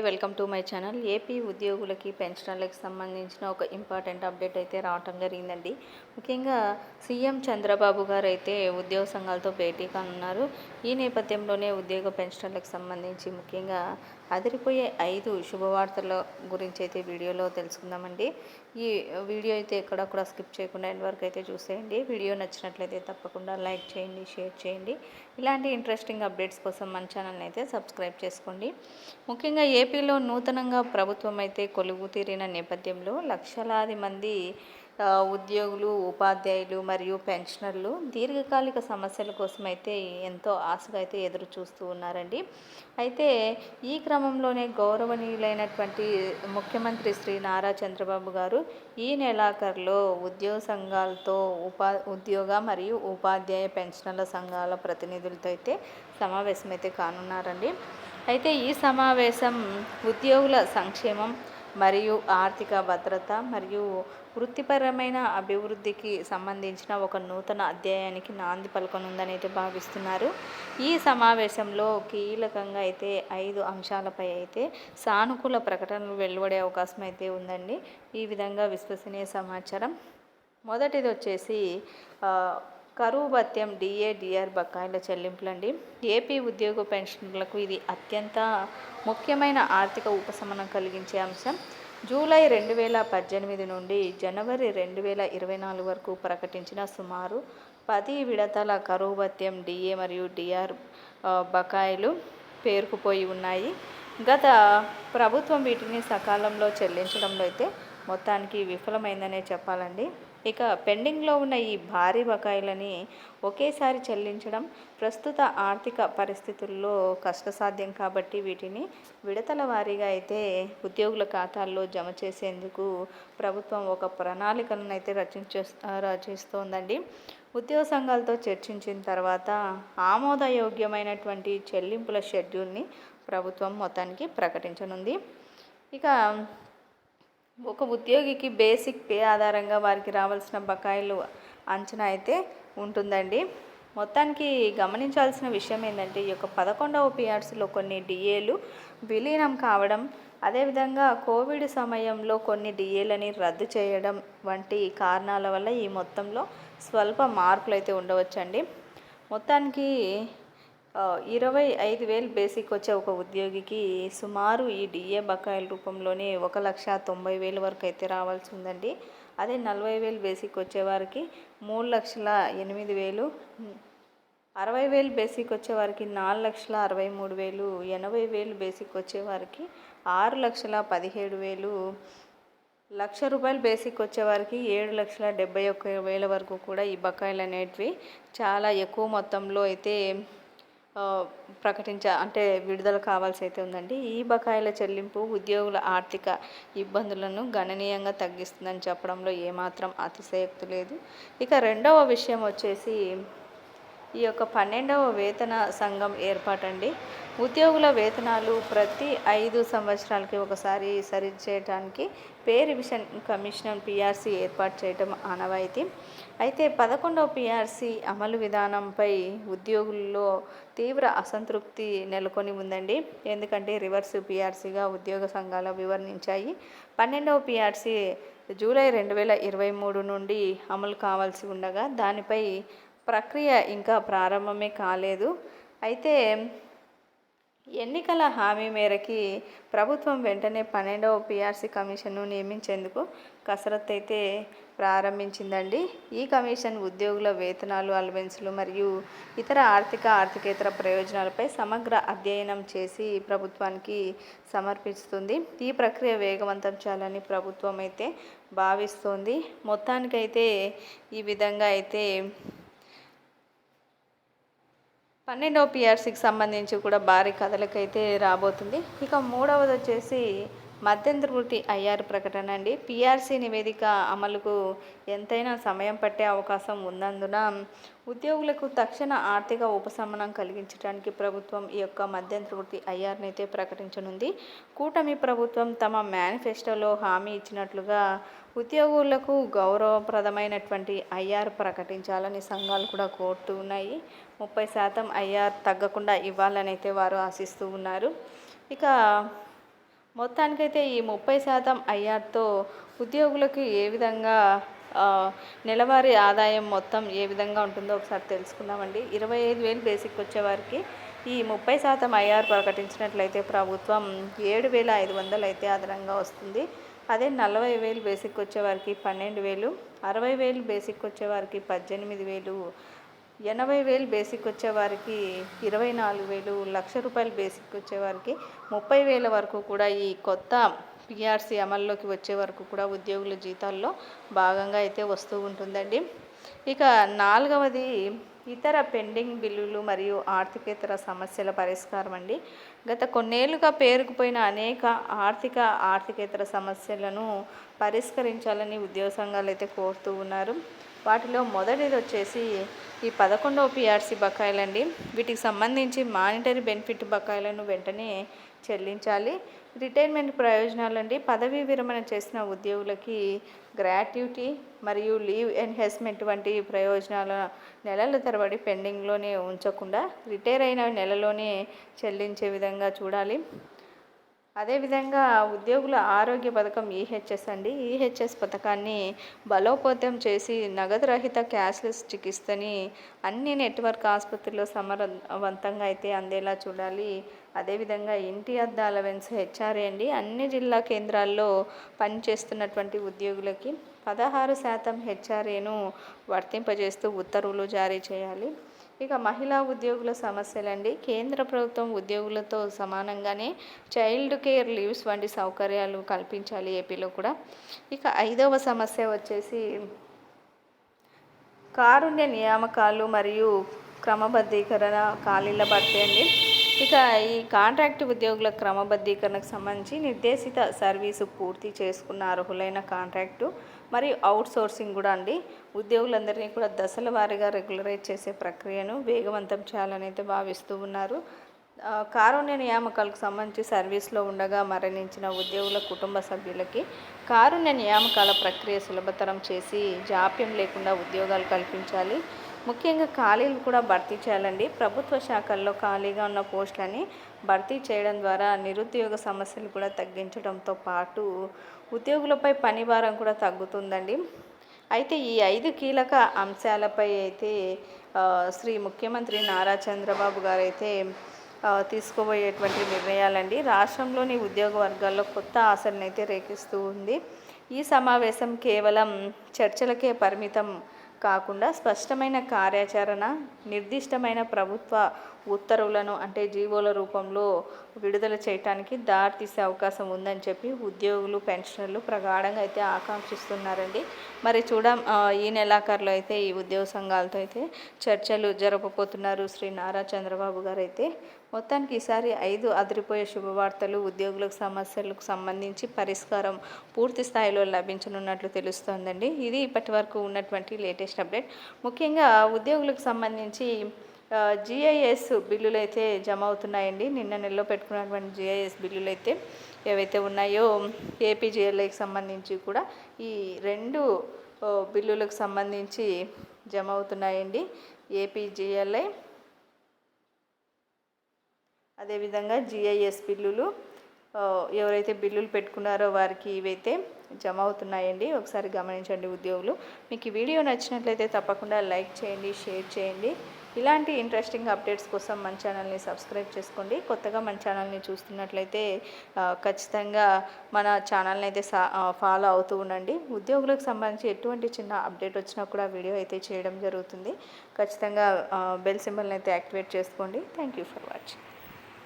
Welcome to my channel. AP ఉద్యోగులకి పెన్షనర్లకు సంబంధించిన ఒక ఇంపార్టెంట్ అప్డేట్ అయితే రావటం జరిగిందండి. ముఖ్యంగా సీఎం చంద్రబాబు గారు అయితే ఉద్యోగ సంఘాలతో భేటీ కానున్నారు. ఈ నేపథ్యంలోనే ఉద్యోగ పెన్షనర్లకు సంబంధించి ముఖ్యంగా అదిరిపోయే ఐదు శుభవార్తల గురించి అయితే వీడియోలో తెలుసుకుందామండి. ఈ వీడియో అయితే ఎక్కడ కూడా స్కిప్ చేయకుండా ఎండ్ వరకు అయితే చూసేయండి. వీడియో నచ్చినట్లయితే తప్పకుండా లైక్ చేయండి షేర్ చేయండి. ఇలాంటి ఇంట్రెస్టింగ్ అప్డేట్స్ కోసం మన ఛానల్ని అయితే సబ్స్క్రైబ్ చేసుకోండి. ముఖ్యంగా ఏపీలో నూతనంగా ప్రభుత్వం అయితే కొలువు తీరిన నేపథ్యంలో లక్షలాది మంది ఉద్యోగులు ఉపాధ్యాయులు మరియు పెన్షనర్లు దీర్ఘకాలిక సమస్యల కోసం అయితే ఎంతో ఆశగా అయితే ఎదురు చూస్తూ ఉన్నారండి. అయితే ఈ క్రమంలోనే గౌరవనీయులైనటువంటి ముఖ్యమంత్రి శ్రీ నారా చంద్రబాబు గారు ఈ నెలాఖరులో ఉద్యోగ సంఘాలతో ఉపా ఉద్యోగ మరియు ఉపాధ్యాయ పెన్షనర్ల సంఘాల ప్రతినిధులతో అయితే సమావేశం అయితే కానున్నారండి. అయితే ఈ సమావేశం ఉద్యోగుల సంక్షేమం మరియు ఆర్థిక భద్రత మరియు వృత్తిపరమైన అభివృద్ధికి సంబంధించిన ఒక నూతన అధ్యాయానికి నాంది పలకనుందని అయితే భావిస్తున్నారు. ఈ సమావేశంలో కీలకంగా అయితే ఐదు అంశాలపై అయితే సానుకూల ప్రకటనలు వెలువడే అవకాశం అయితే ఉందండి. ఈ విధంగా విశ్వసనీయ సమాచారం. మొదటిది వచ్చేసి కరువు భత్యం డిఏ డిఆర్ బకాయిల చెల్లింపులండి. ఏపీ ఉద్యోగ పెన్షన్లకు ఇది అత్యంత ముఖ్యమైన ఆర్థిక ఉపశమనం కలిగించే అంశం. జూలై రెండు వేల పద్దెనిమిది నుండి జనవరి రెండు వేల ఇరవై నాలుగు వరకు ప్రకటించిన సుమారు పది విడతల కరువు భత్యం డిఏ మరియు డిఆర్ బకాయిలు పేరుకుపోయి ఉన్నాయి. గత ప్రభుత్వం వీటిని సకాలంలో చెల్లించడంలో అయితే మొత్తానికి విఫలమైందనే చెప్పాలండి. ఇక పెండింగ్లో ఉన్న ఈ భారీ బకాయిలని ఒకేసారి చెల్లించడం ప్రస్తుత ఆర్థిక పరిస్థితుల్లో కష్టసాధ్యం కాబట్టి వీటిని విడతల వారీగా అయితే ఉద్యోగుల ఖాతాల్లో జమ చేసేందుకు ప్రభుత్వం ఒక ప్రణాళికలను అయితే రచించే రచిస్తోందండి. ఉద్యోగ సంఘాలతో చర్చించిన తర్వాత ఆమోదయోగ్యమైనటువంటి చెల్లింపుల షెడ్యూల్ని ప్రభుత్వం మొత్తానికి ప్రకటించనుంది. ఇక ఒక ఉద్యోగికి బేసిక్ పే ఆధారంగా వారికి రావాల్సిన బకాయిలు అంచనా అయితే ఉంటుందండి. మొత్తానికి గమనించాల్సిన విషయం ఏంటంటే ఈ యొక్క పదకొండవ పిఆర్సీలో కొన్ని డిఏలు విలీనం కావడం అదేవిధంగా కోవిడ్ సమయంలో కొన్ని డిఏలని రద్దు చేయడం వంటి కారణాల వల్ల ఈ మొత్తంలో స్వల్ప మార్పులు అయితే ఉండవచ్చండి. మొత్తానికి ఇరవై ఐదు వేలు బేసిక్ వచ్చే ఒక ఉద్యోగికి సుమారు ఈ డిఏ బకాయిల రూపంలోనే ఒక లక్ష తొంభై వేల వరకు అయితే రావాల్సి ఉందండి. అదే నలభై వేలు బేసిక్ వచ్చేవారికి మూడు లక్షల ఎనిమిది వేలు అరవై వేలు బేసిక్ వచ్చేవారికి నాలుగు లక్షల అరవై మూడు వేలు ఎనభై వేలు బేసిక్ వచ్చేవారికి ఆరు లక్షల పదిహేడు వేలు లక్ష రూపాయలు బేసిక్ వచ్చేవారికి ఏడు లక్షల డెబ్బై ఒక్క వేల వరకు కూడా ఈ బకాయిలు అనేటివి చాలా ఎక్కువ మొత్తంలో అయితే ప్రకటించ అంటే విడుదల కావాల్సి అయితే ఉందండి. ఈ బకాయిల చెల్లింపు ఉద్యోగుల ఆర్థిక ఇబ్బందులను గణనీయంగా తగ్గిస్తుందని చెప్పడంలో ఏమాత్రం అతిశయక్తి లేదు. ఇక రెండవ విషయం వచ్చేసి ఈ యొక్క పన్నెండవ వేతన సంఘం ఏర్పాటండి. ఉద్యోగుల వేతనాలు ప్రతి ఐదు సంవత్సరాలకి ఒకసారి సరి చేయడానికి పే రివిజన్ కమిషన్ పిఆర్సీ ఏర్పాటు చేయడం ఆనవాయితీ. అయితే పదకొండవ పిఆర్సీ అమలు విధానంపై ఉద్యోగుల్లో తీవ్ర అసంతృప్తి నెలకొని ఉందండి. ఎందుకంటే రివర్స్ పిఆర్సీగా ఉద్యోగ సంఘాలు వివరించాయి. పన్నెండవ పిఆర్సీ జూలై రెండు వేల ఇరవై మూడు నుండి అమలు కావాల్సి ఉండగా దానిపై ప్రక్రియ ఇంకా ప్రారంభమే కాలేదు. అయితే ఎన్నికల హామీ మేరకి ప్రభుత్వం వెంటనే పన్నెండవ పిఆర్సీ కమిషన్ను నియమించేందుకు కసరత్తు అయితే ప్రారంభించిందండి. ఈ కమిషన్ ఉద్యోగుల వేతనాలు అలవెన్సులు మరియు ఇతర ఆర్థిక ఆర్థికేతర ప్రయోజనాలపై సమగ్ర అధ్యయనం చేసి ప్రభుత్వానికి సమర్పిస్తుంది. ఈ ప్రక్రియ వేగవంతం చేయాలని ప్రభుత్వం అయితే భావిస్తోంది. మొత్తానికైతే ఈ విధంగా అయితే పన్నెండవ పిఆర్సీకి సంబంధించి కూడా భారీ కథలకైతే రాబోతుంది. ఇక మూడవది వచ్చేసి మధ్యంతర అయ్యారు ఐఆర్ ప్రకటన అండి. పీఆర్సీ నివేదిక అమలుకు ఎంతైనా సమయం పట్టే అవకాశం ఉన్నందున ఉద్యోగులకు తక్షణ ఆర్థిక ఉపశమనం కలిగించడానికి ప్రభుత్వం ఈ యొక్క మధ్యంతర వృత్తి ఐఆర్ని అయితే ప్రకటించనుంది. కూటమి ప్రభుత్వం తమ మేనిఫెస్టోలో హామీ ఇచ్చినట్లుగా ఉద్యోగులకు గౌరవప్రదమైనటువంటి ఐఆర్ ప్రకటించాలని సంఘాలు కూడా కోరుతూ ఉన్నాయి. ముప్పై శాతం ఐఆర్ తగ్గకుండా ఇవ్వాలని అయితే వారు ఆశిస్తూ ఉన్నారు. ఇక మొత్తానికైతే ఈ ముప్పై శాతం ఐఆర్తో ఉద్యోగులకు ఏ విధంగా నెలవారీ ఆదాయం మొత్తం ఏ విధంగా ఉంటుందో ఒకసారి తెలుసుకుందామండి. ఇరవై ఐదు వేలు బేసిక్ వచ్చేవారికి ఈ ముప్పై శాతం ఐఆర్ ప్రకటించినట్లయితే ప్రభుత్వం ఏడు వేల ఐదు వందలు అయితే అదనంగా వస్తుంది. అదే నలభై వేలు బేసిక్ వచ్చేవారికి పన్నెండు వేలు అరవై వేలు బేసిక్ వచ్చేవారికి పద్దెనిమిది వేలు ఎనభై వేలు బేసిక్ వచ్చేవారికి ఇరవై నాలుగు వేలు లక్ష రూపాయలు బేసిక్ వచ్చేవారికి ముప్పై వేల వరకు కూడా ఈ కొత్త పిఆర్సీ అమల్లోకి వచ్చే వరకు కూడా ఉద్యోగుల జీతాల్లో భాగంగా అయితే వస్తూ ఉంటుందండి. ఇక నాలుగవది ఇతర పెండింగ్ బిల్లులు మరియు ఆర్థికేతర సమస్యల పరిష్కారం అండి. గత కొన్నేళ్ళుగా పేరుకుపోయిన అనేక ఆర్థిక ఆర్థికేతర సమస్యలను పరిష్కరించాలని ఉద్యోగ సంఘాలు అయితే కోరుతూ ఉన్నారు. వాటిలో మొదటిది వచ్చేసి ఈ పదకొండవ పిఆర్సీ బకాయిలండి. వీటికి సంబంధించి మానిటరీ బెనిఫిట్ బకాయిలను వెంటనే చెల్లించాలి. రిటైర్మెంట్ ప్రయోజనాలండి. పదవీ విరమణ చేసిన ఉద్యోగులకి గ్రాట్యుటీ మరియు లీవ్ ఎన్హెస్మెంట్ వంటి ప్రయోజనాల నెలల తరబడి పెండింగ్లోనే ఉంచకుండా రిటైర్ అయిన నెలలోనే చెల్లించే విధంగా చూడాలి. అదేవిధంగా ఉద్యోగుల ఆరోగ్య పథకం ఈహెచ్ఎస్ అండి. ఈహెచ్ఎస్ పథకాన్ని బలోపేతం చేసి నగదు రహిత క్యాష్లెస్ చికిత్సని అన్ని నెట్వర్క్ ఆసుపత్రిలో సమర్థవంతంగా అయితే అందేలా చూడాలి. అదేవిధంగా ఇంటి అద్దాల వెన్స్ హెచ్ఆర్ఏ అండి. అన్ని జిల్లా కేంద్రాల్లో పనిచేస్తున్నటువంటి ఉద్యోగులకి పదహారు శాతం హెచ్ఆర్ఏను వర్తింపజేస్తూ ఉత్తర్వులు జారీ చేయాలి. ఇక మహిళా ఉద్యోగుల సమస్యలండి. కేంద్ర ప్రభుత్వం ఉద్యోగులతో సమానంగానే చైల్డ్ కేర్ లీవ్స్ వంటి సౌకర్యాలు కల్పించాలి ఏపీలో కూడా. ఇక ఐదవ సమస్య వచ్చేసి కారుణ్య నియామకాలు మరియు క్రమబద్ధీకరణ ఖాళీల భర్తీ అండి. ఇక ఈ కాంట్రాక్ట్ ఉద్యోగుల క్రమబద్ధీకరణకు సంబంధించి నిర్దేశిత సర్వీసు పూర్తి చేసుకున్న అర్హులైన కాంట్రాక్టు మరియు అవుట్ సోర్సింగ్ కూడా అండి. ఉద్యోగులందరినీ కూడా దశల వారీగా రెగ్యులరైజ్ చేసే ప్రక్రియను వేగవంతం చేయాలని అయితే భావిస్తూ ఉన్నారు. కారుణ్య నియామకాలకు సంబంధించి సర్వీస్లో ఉండగా మరణించిన ఉద్యోగుల కుటుంబ సభ్యులకి కారుణ్య నియామకాల ప్రక్రియ సులభతరం చేసి జాప్యం లేకుండా ఉద్యోగాలు కల్పించాలి. ముఖ్యంగా ఖాళీలు కూడా భర్తీ చేయాలండి. ప్రభుత్వ శాఖల్లో ఖాళీగా ఉన్న పోస్టులని భర్తీ చేయడం ద్వారా నిరుద్యోగ సమస్యలు కూడా తగ్గించడంతో పాటు ఉద్యోగులపై పని భారం కూడా తగ్గుతుందండి. అయితే ఈ ఐదు కీలక అంశాలపై అయితే శ్రీ ముఖ్యమంత్రి నారా చంద్రబాబు గారు అయితే తీసుకోబోయేటువంటి నిర్ణయాలండి. రాష్ట్రంలోని ఉద్యోగ వర్గాల్లో కొత్త ఆశలను అయితే రేకిస్తూ ఉంది. ఈ సమావేశం కేవలం చర్చలకే పరిమితం కాకుండా స్పష్టమైన కార్యాచరణ నిర్దిష్టమైన ప్రభుత్వ ఉత్తర్వులను అంటే జీవోల రూపంలో విడుదల చేయటానికి దారితీసే అవకాశం ఉందని చెప్పి ఉద్యోగులు పెన్షనర్లు ప్రగాఢంగా అయితే ఆకాంక్షిస్తున్నారండి. మరి చూడ ఈ నెలాఖరులో అయితే ఈ ఉద్యోగ సంఘాలతో అయితే చర్చలు జరపబోతున్నారు శ్రీ నారా చంద్రబాబు గారు అయితే మొత్తానికి ఈసారి ఐదు అదిరిపోయే శుభవార్తలు ఉద్యోగులకు సమస్యలకు సంబంధించి పరిష్కారం పూర్తి స్థాయిలో లభించనున్నట్లు తెలుస్తోందండి. ఇది ఇప్పటి వరకు ఉన్నటువంటి లేటెస్ట్ అప్డేట్. ముఖ్యంగా ఉద్యోగులకు సంబంధించి జిఐఎస్ బిల్లులు అయితే జమ అవుతున్నాయండి నిన్న నెలలో పెట్టుకున్నటువంటి జిఐఎస్ బిల్లులు అయితే ఏవైతే ఉన్నాయో ఏపీజిఎల్ఐకి సంబంధించి కూడా ఈ రెండు బిల్లులకు సంబంధించి జమ అవుతున్నాయండి ఏపీజిఎల్ఐ అదేవిధంగా జిఐఎస్ బిల్లులు ఎవరైతే బిల్లులు పెట్టుకున్నారో వారికి ఇవైతే జమ అవుతున్నాయండి ఒకసారి గమనించండి ఉద్యోగులు. మీకు ఈ వీడియో నచ్చినట్లయితే తప్పకుండా లైక్ చేయండి షేర్ చేయండి. ఇలాంటి ఇంట్రెస్టింగ్ అప్డేట్స్ కోసం మన ఛానల్ని సబ్స్క్రైబ్ చేసుకోండి. కొత్తగా మన ఛానల్ని చూస్తున్నట్లయితే ఖచ్చితంగా మన ఛానల్ని అయితే సా ఫాలో అవుతూ ఉండండి. ఉద్యోగులకు సంబంధించి ఎటువంటి చిన్న అప్డేట్ వచ్చినా కూడా వీడియో అయితే చేయడం జరుగుతుంది. ఖచ్చితంగా బెల్ సింబల్ని అయితే యాక్టివేట్ చేసుకోండి. Thank you for watching